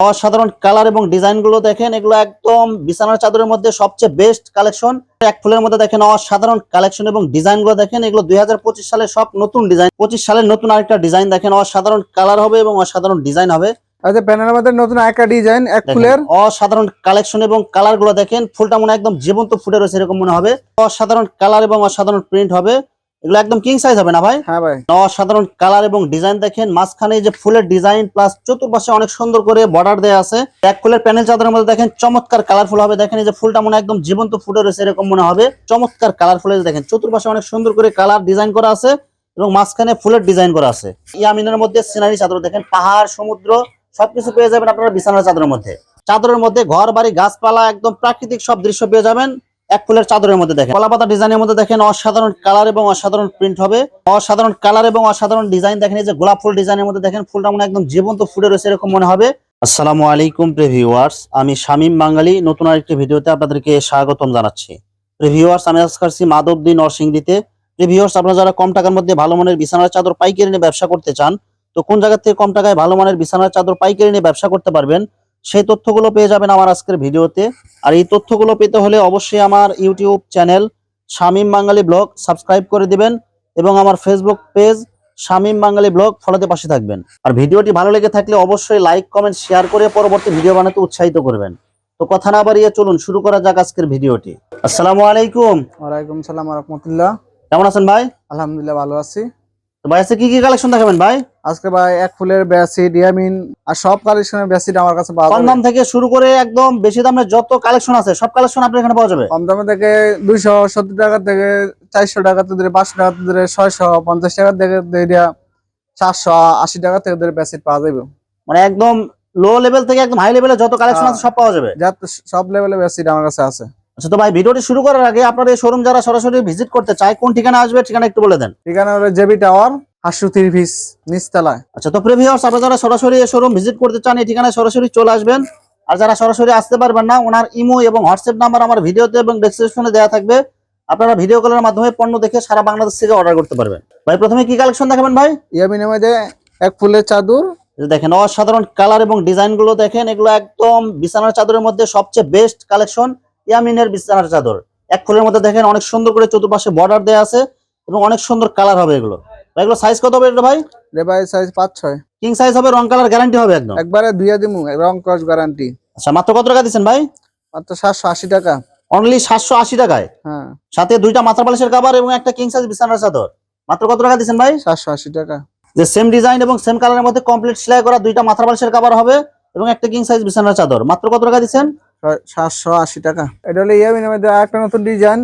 অসাধারণ কালার এবং ডিজাইনগুলো দেখেন এগুলো একদম বিছানার চাদরের মধ্যে সবচেয়ে বেস্ট কালেকশন এক ফুলের মধ্যে দেখেন অসাধারণ কালেকশন এবং ডিজাইনগুলো দেখেন এগুলো দুই সালের সব নতুন ডিজাইন পঁচিশ সালের নতুন আরেকটা ডিজাইন দেখেন অসাধারণ কালার হবে এবং অসাধারণ ডিজাইন হবে। আচ্ছা প্যানেলের মধ্যে নতুন একটা ডিজাইন এক ফুলের। অসাধারণ কালেকশন এবং কালারগুলো দেখেন ফুলটা মনে হয় একদম জীবন্ত ফুটে রয়েছে এরকম মনে হবে। অসাধারণ কালার এবং অসাধারণ প্রিন্ট হবে। এগুলো একদম কিং সাইজ হবে না ভাই? হ্যাঁ ভাই। অসাধারণ কালার এবং ডিজাইন দেখেন মাঝখানে যে ফুলের ডিজাইন প্লাস চতুর্পাশে অনেক সুন্দর করে বর্ডার দেওয়া আছে। এক ফুলের প্যানেল চাদরের মধ্যে দেখেন চমৎকার কালারফুল হবে। দেখেন এই যে ফুলটা মনে একদম জীবন্ত ফুটে রয়েছে এরকম মনে হবে। চমৎকার কালারফুল দেখেন চতুর্পাশে অনেক সুন্দর করে কালার ডিজাইন করা আছে এবং মাঝখানে ফুলের ডিজাইন করা আছে। ইয়ামিনের মধ্যে সিনারি চাদর দেখেন পাহাড় সমুদ্র সবকিছু পেয়ে যাবেন আপনারা বিছানার চাদরের মধ্যে। চাদরের মধ্যে ঘর বাড়ি গাছপালা একদম প্রাকৃতিক সব দৃশ্য পেয়ে যাবেন। এক ফুলের চাদরের মধ্যে দেখেন। কলাপাতা ডিজাইনের মধ্যে দেখেন অসাধারণ কালার এবং অসাধারণ প্রিন্ট হবে। অসাধারণ কালার এবং অসাধারণ ডিজাইন দেখেন, এই যে গোলাপ ফুল ডিজাইনের মধ্যে দেখেন, ফুলটা মনে একদম জীবন্ত ফুটে রয়েছে এরকম মনে হবে। আসসালামু আলাইকুম, প্রিভিউয়ার্স। আমি শামীম বাঙালি নতুন আরেকটি ভিডিওতে আপনাদেরকে স্বাগতম জানাচ্ছি। প্রিভিউয়ার্স, আমি আজ করছি মাধবদী নরসিংদীতে। প্রিভিউয়ার্স, আপনারা যারা কম টাকার মধ্যে ভালো মানের বিছানার চাদর পাইকারি নিয়ে ব্যবসা করতে চান, তো কোন জায়গা থেকে কম টাকায় ভালো মানের বিছানার চাদর পাইকারি নিয়ে ব্যবসা করতে পারবেন? সেই তথ্যগুলো পেয়ে যাবেন আমার আজকের ভিডিওতে। আর এই তথ্যগুলো পেতে হলে অবশ্যই আমার YouTube channel Shamim Bangali blog subscribe করে দিবেন এবং আমার Facebook page Shamim Bangali blog ফলোতে পাশে থাকবেন। আর ভিডিওটি ভালো লেগে থাকলে অবশ্যই লাইক কমেন্ট শেয়ার করে পরবর্তী ভিডিও বানাতে উৎসাহিত করবেন। তো কথা না বাড়িয়ে চলুন শুরু করা যাক আজকের ভিডিওটি। আসসালামু আলাইকুম। ওয়ালাইকুম সালাম রহমতুল্লাহ। কেমন আছেন ভাই? আলহামদুলিল্লাহ ভালো আছি। তো ভাই আজকে কি কি কালেকশন দেখাবেন ভাই? আজকে ভাই এক ফুলের বেসিড ইয়ামিন আর সব কালেকশনের বেসিড আমার কাছে পাওয়া কম দাম থেকে শুরু করে একদম বেশি দামের যত কালেকশন আছে সব কালেকশন আপনার এখানে পাওয়া যাবে? কম দামে থেকে দুইশো সত্তর টাকা থেকে চারশো টাকা ধরে পাঁচশো টাকা ধরে ছয়শো পঞ্চাশ টাকা থেকে চারশো আশি টাকা থেকে বেসিড পাওয়া যাবে মানে একদম লো লেভেল থেকে একদম হাই লেভেলের যত কালেকশন আছে সব পাওয়া যাবে? যার সব লেভেলের বেসিড আমার কাছে আছে। আচ্ছা তো ভাই ভিডিওটি শুরু করার আগে আপনার এই শোরুম যারা সরাসরি ভিজিট করতে চায় কোন ঠিকানা আসবে ঠিকানা একটু বলে দেন। ঠিকানা হলো JB tower Hasu three piece নিচতলায়। আচ্ছা তো প্রিভিয়ার্স আপনারা যারা সরাসরি এই শোরুম ভিজিট করতে চান এই ঠিকানায় সরাসরি চলে আসবেন। আর যারা সরাসরি আসতে পারবেন না ওনার ইমো এবং হোয়াটসঅ্যাপ নাম্বার আমার ভিডিওতে এবং ডেসক্রিপশনে দেওয়া থাকবে। আপনারা ভিডিও কলের মাধ্যমে পণ্য দেখে সারা বাংলাদেশ থেকে অর্ডার করতে পারবেন। ভাই প্রথমে কি কালেকশন দেখাবেন ভাই? ইয়ামিনের মধ্যে এক ফুলের চাদর। দেখেন অসাধারণ কালার এবং ডিজাইনগুলো দেখেন এগুলো একদম বিছানার চাদরের মধ্যে সবচেয়ে বেস্ট কালেকশন ইয়ামিনের বিছানার চাদর। এক ফুলের মধ্যে দেখেন অনেক সুন্দর করে চতুর্পাশে বর্ডার দেওয়া আছে এবং অনেক সুন্দর কালার হবে এগুলো। এগুলো সাইজ কত হবে এটা ভাই? রে ভাই সাইজ পাঁচ ছয়। কিং সাইজ হবে রং কালার গ্যারান্টি হবে একদম। একবারে দুইয়া দিমু রং ক্রস গ্যারান্টি আচ্ছা মাত্র কত টাকা দিচ্ছেন ভাই? মাত্র সাতশো আশি টাকা। অনলি সাতশো আশি টাকায়? হ্যাঁ। সাথে দুইটা মাথা বালিশের কাবার এবং একটা কিং সাইজ বিছানার চাদর। মাত্র কত টাকা দিচ্ছেন ভাই? সাতশো আশি টাকা। যে সেম ডিজাইন এবং সেম কালারের মধ্যে কমপ্লিট সেলাই করা দুইটা মাথা বালিশের কাবার হবে এবং একটা কিং সাইজ বিছানার চাদর। মাত্র কত টাকা দিচ্ছেন ছয়- সাতশো আশি টাকা। এটা হলো ইয়ামিনের মধ্যে একটা নতুন ডিজাইন।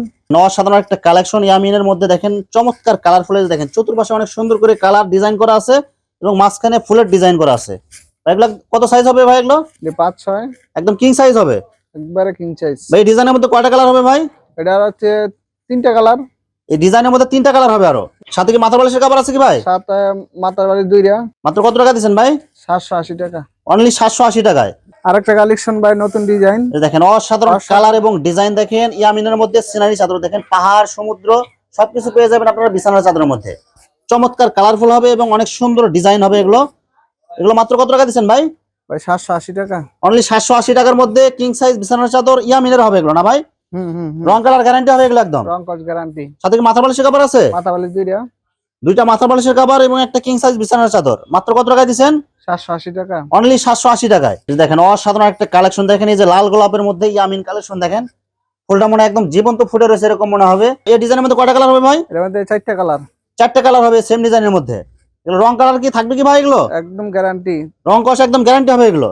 অসাধারণ একটা কালেকশন ইয়ামিনের মধ্যে দেখেন চমৎকার কালারফুল দেখেন চতুর্পাশে অনেক সুন্দর করে কালার ডিজাইন করা আছে এবং মাঝখানে ফুলের ডিজাইন করা আছে। ভাই, এগুলা কত সাইজ হবে ভাই এগুলো? পাঁচ ছয়। একদম কিং সাইজ হবে? একবারে কিং সাইজ ভাই ডিজাইনের মধ্যে কয়টা কালার হবে ভাই? এটা হচ্ছে তিনটা কালার এই ডিজাইনের মধ্যে তিনটা কালার হবে আরও। সাথে কি মাথা বালিশের কাবার আছে কি ভাই? আহ, মাথার বাড়ি দুইটা। মাত্র কত টাকা দিচ্ছেন ভাই? সাতশো আশি টাকা। অনলি সাতশো আশি টাকায়। আরেকটা কালেকশন ভাই নতুন ডিজাইন দেখেন অসাধারণ। কালার এবং ডিজাইন দেখেন ইয়ামিনের মধ্যে সিনারি চাদর দেখেন পাহাড় সমুদ্র সবকিছু পেয়ে যাবেন আপনারা বিছানার চাদরের মধ্যে। চমৎকার কালারফুল হবে এবং অনেক সুন্দর ডিজাইন হবে এগুলো। এগুলো মাত্র কত টাকা দিচ্ছেন ভাই? ভাই সাতশো আশি টাকা। অনলি সাতশো আশি টাকার মধ্যে কিং সাইজ বিছানার চাদর ইয়ামিনের হবে এগুলো না ভাই। রং কালার গ্যারান্টি হবে এগুলো একদম? রং ক্রস গ্যারান্টি সাথে মাথা বালিশের কাবার আছে? মাথা বাড়ি দুইটা। দুইটা মাথা বালিশের কাবার এবং একটা কিং সাইজ বিছানার চাদর। মাত্র কত টাকায় দিচ্ছেন সাতশো আশি টাকা। অনলি সাতশো আশি টাকায়। দেখেন অসাধারণ একটা কালেকশন দেখেন এই যে লাল গোলাপের মধ্যে ইয়ামিন কালেকশন দেখেন। ফুলটা মনে একদম জীবন্ত ফুটে রয়েছে এরকম মনে হবে। এই ডিজাইনের মধ্যে কয়টা কালার হবে ভাই? এর মধ্যে চারটা কালার চারটে কালার হবে সেম ডিজাইনের মধ্যে। এগুলো রং কালার কি থাকবে কি ভাই এগুলো? একদম গ্যারান্টি রং কষ একদম গ্যারান্টি হবে এগুলো।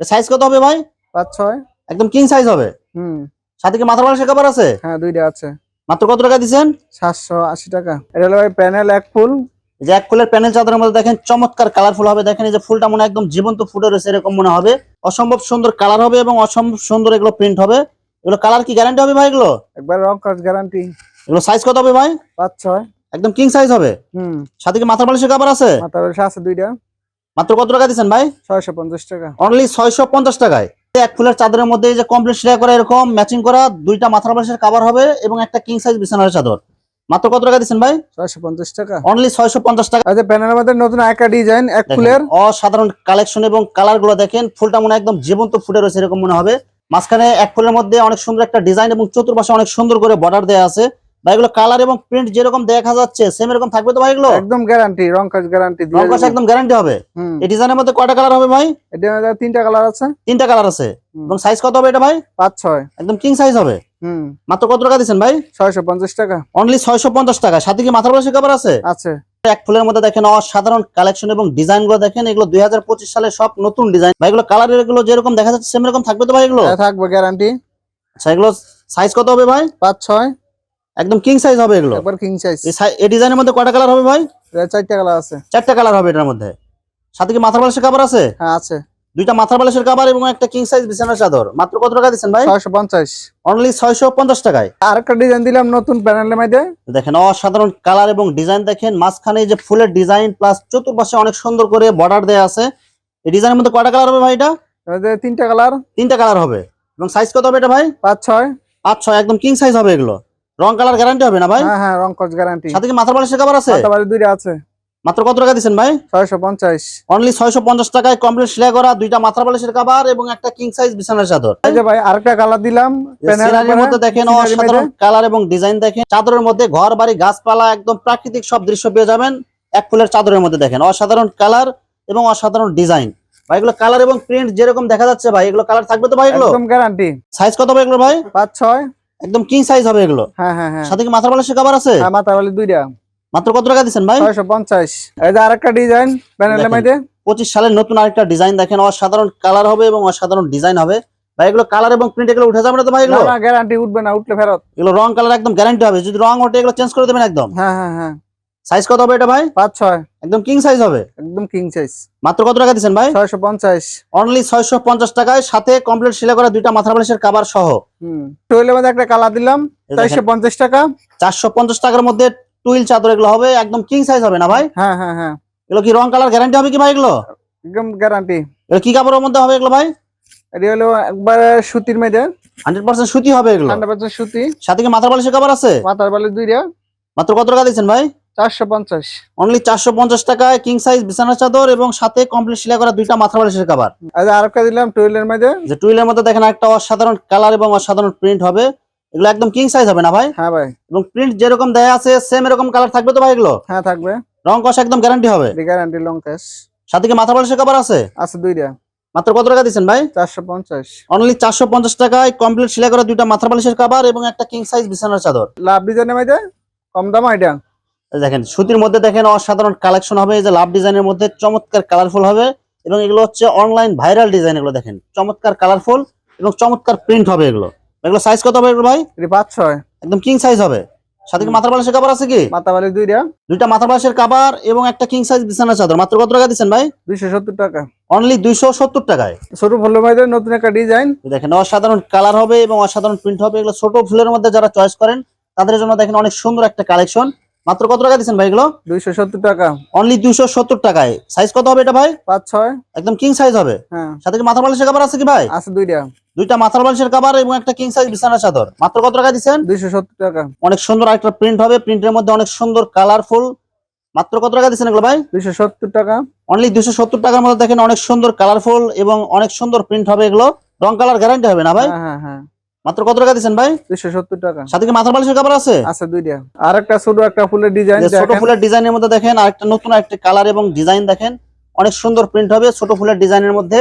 সাইজ কত হবে ভাই? পাঁচ ছয়। একদম কিং সাইজ হবে। হুম। সাথে কি মাথা বালিশের কাবার আছে? হ্যাঁ দুইটা আছে। মাত্র কত টাকা দিচ্ছেন? সাতশো আশি টাকা। এটা হলো ভাই প্যানেল এক ফুল। যে এক ফুলের প্যানেল চাদরের মধ্যে দেখেন চমৎকার কালারফুল হবে। দেখেন এই যে ফুলটা মনে একদম জীবন্ত ফুটে রয়েছে এরকম মনে হবে। অসম্ভব সুন্দর কালার হবে এবং অসম্ভব সুন্দর এগুলো প্রিন্ট হবে। এগুলো কালার কি গ্যারান্টি হবে ভাই এগুলো? একবার রং ক্রস গ্যারান্টি এগুলো সাইজ কত হবে ভাই? পাঁচ ছয় একদম কিং সাইজ হবে। হুম। সাথে কি মাথার বালিশের কাবার আছে? মাথা বাড়ি আছে দুইটা। মাত্র কত টাকা দিচ্ছেন ভাই? ছয়শো পঞ্চাশ টাকা। অনলি ছয়শো পঞ্চাশ টাকায়। এক ফুলের চাদরের মধ্যে যে কমপ্লিট সেলাই করা এরকম ম্যাচিং করা দুইটা মাথার বালিশের কাবার হবে এবং একটা কিং সাইজ বিছানার চাদর। মাত্র কত টাকা দিচ্ছেন ভাই? ছয়শো পঞ্চাশ টাকা। অনলি ছয়শো পঞ্চাশ টাকা। আচ্ছা প্যানেলের মধ্যে নতুন একটা ডিজাইন এক ফুলের। অসাধারণ কালেকশন এবং কালারগুলো দেখেন ফুলটা মনে হয় একদম জীবন্ত ফুটে রয়েছে এরকম মনে হবে। মাঝখানে এক ফুলের মধ্যে অনেক সুন্দর একটা ডিজাইন এবং চতুর্পাশে অনেক সুন্দর করে বর্ডার দেওয়া আছে। ভাই এগুলো কালার এবং প্রিন্ট যেরকম দেখা যাচ্ছে সেম এরকম থাকবে তো ভাই এগুলো? একদম গ্যারান্টি রং কাজ গ্যারান্টি রং কষা একদম গ্যারান্টি হবে? এই ডিজাইনের মধ্যে কয়টা কালার হবে ভাই? মধ্যে তিনটা কালার আছে। তিনটা কালার আছে। এবং সাইজ কত হবে এটা ভাই? পাঁচ ছয়। একদম কিং সাইজ হবে? হুম। মাত্র কত টাকা দিচ্ছেন ভাই? ছয়শো পঞ্চাশ টাকা। অনলি ছয়শো পঞ্চাশ টাকা। সাথে কি মাথার বয়সের কাপড় আছে? আছে। এক ফুলের মধ্যে দেখেন অসাধারণ কালেকশন এবং ডিজাইনগুলো দেখেন এগুলো দুই হাজার পঁচিশ সালের সব নতুন ডিজাইন ভাই এগুলো কালার এগুলো যেরকম দেখা যাচ্ছে সেম এরকম থাকবে তো ভাই এগুলো? থাকবে গ্যারান্টি আচ্ছা এগুলো সাইজ কত হবে ভাই? পাঁচ ছয়। একদম কিং সাইজ হবে এগুলো। একবার কিং সাইজ এই ডিজাইনের মধ্যে কয়টা কালার হবে ভাই? চারটা কালার আছে। চারটা কালার হবে এটার মধ্যে। সাথে কি মাথার বালিশের কাপড় আছে? হ্যাঁ আছে। দুইটা মাথার বালিশের কাপড় এবং একটা কিং সাইজ বিছানার চাদর। মাত্র কত টাকা দিচ্ছেন ভাই? ছয়শো পঞ্চাশ। অনলি ছয়শো পঞ্চাশ টাকায়। আর একটা ডিজাইন দিলাম নতুন প্যানেলের মধ্যে। দেখেন অসাধারণ কালার এবং ডিজাইন দেখেন। মাঝখানে যে ফুলের ডিজাইন প্লাস চতুর্পাশে অনেক সুন্দর করে বর্ডার দেয়া আছে। এই ডিজাইনের মধ্যে কয়টা কালার হবে ভাই এটা? তিনটা কালার তিনটা কালার হবে। এবং সাইজ কত হবে এটা ভাই? পাঁচ ছয়। পাঁচ ছয়। একদম কিং সাইজ হবে এগুলো। রং কালার গ্যারান্টি হবে না ভাই? হ্যাঁ হ্যাঁ রং কাজ গ্যারান্টি সাথে কি মাথার বালিশের কাপড় আছে? তারপরে দুইটা আছে। মাত্র কত টাকা দিচ্ছেন ভাই? ছয়শো পঞ্চাশ। অনলি ছয়শো পঞ্চাশ টাকায় কমপ্লিট সেলাই করা দুইটা মাথার বালিশের কাপড় এবং একটা কিং সাইজ বিছানার চাদর। এই যে ভাই আরেকটা কালার দিলাম প্যানেলের মধ্যে দেখেন অসাধারণ কালার এবং ডিজাইন দেখেন। চাদরের মধ্যে ঘর বাড়ি গাছপালা একদম প্রাকৃতিক সব দৃশ্য পেয়ে যাবেন। এক ফুলের চাদরের মধ্যে দেখেন অসাধারণ কালার এবং অসাধারণ ডিজাইন ভাই এগুলো কালার এবং প্রিন্ট যেরকম দেখা যাচ্ছে ভাই এগুলো কালার থাকবে তো ভাই এগুলো? একদম গ্যারান্টি সাইজ কত ভাই এগুলো ভাই? পাঁচ ছয়। একদম কিং সাইজ হবে এগুলো। হ্যাঁ হ্যাঁ হ্যাঁ। সাথে কি মাথার বালিশের আবার আছে? হ্যাঁ মাথার বালা দুইটা। মাত্র কত টাকা দিচ্ছেন ভাই? ছয়শো পঞ্চাশ। এই যে আরেকটা ডিজাইন প্যানেলের। মধ্যে। পঁচিশ সালের নতুন আরেকটা ডিজাইন দেখেন অসাধারণ কালার হবে এবং অসাধারণ ডিজাইন হবে। ভাই এগুলো কালার এবং প্রিন্ট এগুলো উঠে যাবে না তো ভাই এগুলো? না গ্যারান্টি উঠবে না উঠলে ফেরত। এগুলো রং কালার একদম গ্যারান্টি হবে। যদি রং ওঠে এগুলো চেঞ্জ করে দেবেন একদম। হ্যাঁ হ্যাঁ হ্যাঁ। সাইজ কত হবে এটা ভাই? পাঁচ ছয় একদম কিং সাইজ হবে? একদম কিং সাইজ মাত্র কত টাকা দিচ্ছেন ভাই? ছয়শো পঞ্চাশ। অনলি ছয়শো পঞ্চাশ টাকায় সাথে কমপ্লিট সিলাই করা দুইটা মাথার বালিশের কাবার সহ। হুম। টুয়েলের মধ্যে একটা কালার দিলাম চারশো পঞ্চাশ টাকা। চারশো পঞ্চাশ টাকার মধ্যে টুইল চাদর এগুলো হবে একদম কিং সাইজ হবে না ভাই? হ্যাঁ হ্যাঁ হ্যাঁ। এগুলো কি রং কালার গ্যারান্টি হবে কি ভাই এগুলো? একদম গ্যারান্টি এগুলো কি কাপড়ের মধ্যে হবে এগুলো ভাই? এটি হলো একবার সুতির মধ্যে। হান্ড্রেড পার্সেন্ট সুতি হবে এগুলো। হান্ড্রেড পার্সেন্ট সুতি। সাথে কি মাথার বালিশের কাবার আছে? মাথার বালি দুইটা। মাত্র কত টাকা দিচ্ছেন ভাই? চারশো পঞ্চাশ। অনলি চারশো পঞ্চাশ টাকায় কিং সাইজ বিছানা চাদর এবং সাথে কমপ্লিট সিলাই করা দুইটা বালিশের আর আরেকটা দিলাম মধ্যে। যে টুইলের মধ্যে দেখেন একটা অসাধারণ কালার এবং অসাধারণ প্রিন্ট হবে। এগুলো একদম কিং সাইজ হবে না ভাই? হ্যাঁ ভাই। এবং প্রিন্ট যেরকম দেয়া আছে সেম এরকম কালার থাকবে তো ভাই এগুলো? হ্যাঁ থাকবে। রং কষা একদম গ্যারান্টি হবে। গ্যারান্টি লং ক্যাশ সাথে কি মাথা বালিশের কাবার আছে? আছে দুইটা। মাত্র কত টাকা দিচ্ছেন ভাই? চারশো পঞ্চাশ। অনলি চারশো পঞ্চাশ টাকায় কমপ্লিট সিলাই করা দুইটা মাথার বালিশের কাবার এবং একটা কিং সাইজ বিছানার চাদর। লাভ ডিজাইনের মধ্যে? কম দাম এই দেখেন সুতির মধ্যে দেখেন অসাধারণ কালেকশন হবে এই যে লাভ ডিজাইনের মধ্যে চমৎকার কালারফুল হবে এবং এগুলো হচ্ছে অনলাইন ভাইরাল ডিজাইন এগুলো দেখেন চমৎকার কালারফুল এবং চমৎকার প্রিন্ট হবে এগুলো। এগুলো সাইজ কত হবে এগুলো ভাই? পাঁচ ছয়। একদম কিং সাইজ হবে। সাথে কি মাথার বালিশের কাবার আছে কি? মাথা বালি দুইটা। দুইটা মাথার বালিশের কাবার এবং একটা কিং সাইজ বিছানা চাদর। মাত্র কত টাকা দিচ্ছেন ভাই? দুইশো সত্তর টাকা। অনলি দুইশো সত্তর টাকায়। ছোট ফুলের মধ্যে নতুন একটা ডিজাইন দেখেন অসাধারণ কালার হবে এবং অসাধারণ প্রিন্ট হবে। এগুলো ছোট ফুলের মধ্যে যারা চয়েস করেন তাদের জন্য দেখেন অনেক সুন্দর একটা কালেকশন মাত্র কত টাকা দিচ্ছেন ভাই এগুলো? দুইশো সত্তর টাকা। অনলি দুইশো সত্তর টাকায়। সাইজ কত হবে এটা ভাই? পাঁচ ছয়। একদম কিং সাইজ হবে। হ্যাঁ। সাথে কি মাথার বালিশের কাবার আছে কি ভাই? আছে দুইটা। দুইটা মাথার বালিশের কাবার এবং একটা কিং সাইজ বিছানা চাদর। মাত্র কত টাকা দিচ্ছেন দুইশো সত্তর টাকা। অনেক সুন্দর একটা প্রিন্ট হবে। প্রিন্টের মধ্যে অনেক সুন্দর কালারফুল মাত্র কত টাকা দিচ্ছেন এগুলো ভাই? দুইশো সত্তর টাকা। অনলি দুইশো সত্তর টাকার মধ্যে দেখেন অনেক সুন্দর কালারফুল এবং অনেক সুন্দর প্রিন্ট হবে এগুলো। রং কালার গ্যারান্টি হবে না ভাই? হ্যাঁ হ্যাঁ হ্যাঁ। মাত্র কত টাকা দিচ্ছেন ভাই? দুইশো সত্তর টাকা। সাথে কি মাথার বালিশের কাবার আছে? আছে দুইটা। আর একটা ছোট একটা ফুলের ডিজাইন ছোট ফুলের ডিজাইনের মধ্যে দেখেন আরেকটা নতুন একটা কালার এবং ডিজাইন দেখেন। অনেক সুন্দর প্রিন্ট হবে ছোট ফুলের ডিজাইনের মধ্যে।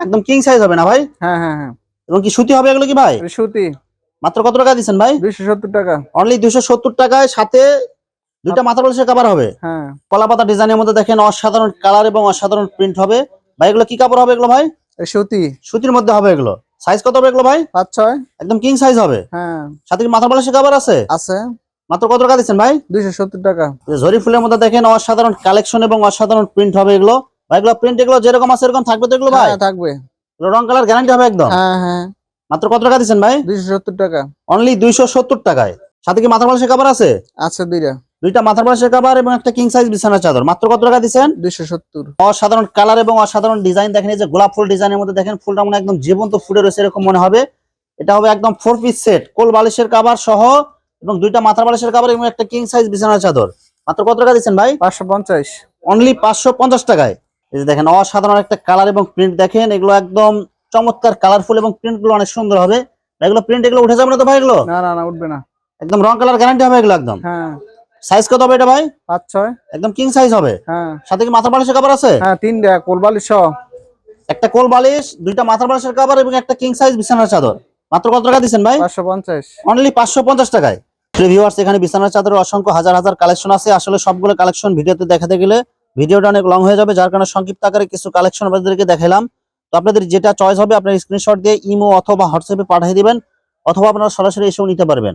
একদম কিং সাইজ হবে না ভাই? হ্যাঁ হ্যাঁ হ্যাঁ। এবং কি সুতি হবে এগুলো কি ভাই? সুতি। মাত্র কত টাকা দিচ্ছেন ভাই? দুইশো সত্তর টাকা। অনলি দুশো সত্তর টাকায় সাথে দুইটা মাথার বালিশের কাবার হবে। হ্যাঁ। কলা পাতা ডিজাইনের মধ্যে দেখেন অসাধারণ কালার এবং অসাধারণ প্রিন্ট হবে। ভাই এগুলো কি কাপড় হবে এগুলো ভাই? সুতি। সুতির মধ্যে হবে এগুলো। সাইজ কত হবে এগুলো ভাই? পাঁচ ছয়। একদম কিং সাইজ হবে। হ্যাঁ। সাথে কি মাথার বালিশের কাবার আছে? আছে। মাত্র কত টাকা দিচ্ছেন ভাই? দুইশো সত্তর টাকা। জরি ফুলের মধ্যে দেখেন অসাধারণ কালেকশন এবং অসাধারণ প্রিন্ট হবে এগুলো। ভাই এগুলো প্রিন্ট এগুলো যেরকম আছে এরকম থাকবে তো এগুলো ভাই? হ্যাঁ থাকবে। রং কালার গ্যারান্টি হবে একদম? হ্যাঁ হ্যাঁ। মাত্র কত টাকা দিচ্ছেন ভাই? দুইশো সত্তর টাকা। অনলি দুইশো সত্তর টাকায়। সাথে কি মাথার বালিশের কাবার আছে? আছে দুইটা। দুইটা মাথার বালিশের কাবার এবং একটা কিং সাইজ বিছানা চাদর। মাত্র কত টাকা দিচ্ছেন? দুইশো সত্তর। অসাধারণ কালার এবং অসাধারণ ডিজাইন দেখেন এই যে গোলাপ ফুল ডিজাইনের মধ্যে দেখেন ফুলটা মনে একদম জীবন্ত ফুটে রয়েছে এরকম মনে হবে। এটা হবে একদম ফোর পিস সেট কোল বালিশের কাবার সহ এবং দুইটা মাথার বালিশের কাপড় এবং একটা কিং সাইজ বিছানার চাদর। মাত্র কত টাকা দিচ্ছেন ভাই? পাঁচশো পঞ্চাশ। অনলি পাঁচশো পঞ্চাশ টাকায়। এই যে দেখেন অসাধারণ একটা কালার এবং প্রিন্ট দেখেন এগুলো একদম চমৎকার কালারফুল এবং প্রিন্টগুলো অনেক সুন্দর হবে। এগুলো প্রিন্ট এগুলো উঠে যাবে না তো ভাই এগুলো? না না না উঠবে না। একদম রং কালার গ্যারান্টি হবে এগুলো একদম। হ্যাঁ। সাইজ কত হবে এটা ভাই? পাঁচ ছয়। একদম কিং সাইজ হবে। হ্যাঁ। সাথে কি মাথার বালিশের কাপড় আছে? হ্যাঁ তিনটা কোলবালি সহ। একটা কোল বালিশ দুইটা মাথার বালিশের কাপড় এবং একটা কিং সাইজ বিছানার চাদর। মাত্র কত টাকা দিচ্ছেন ভাই? পাঁচশো পঞ্চাশ। অনলি পাঁচশো পঞ্চাশ টাকায়। ভিউয়ার্স এখানে বিছানার চাদরের অসংখ্য হাজার হাজার কালেকশন আছে। আসলে সবগুলো কালেকশন ভিডিওতে দেখাতে গেলে ভিডিওটা অনেক লং হয়ে যাবে যার কারণে সংক্ষিপ্ত আকারে কিছু কালেকশন আপনাদেরকে দেখালাম। তো আপনাদের যেটা চয়েস হবে আপনার স্ক্রিনশট দিয়ে ইমো অথবা হোয়াটসঅ্যাপে পাঠিয়ে দিবেন অথবা আপনারা সরাসরি এসেও নিতে পারবেন।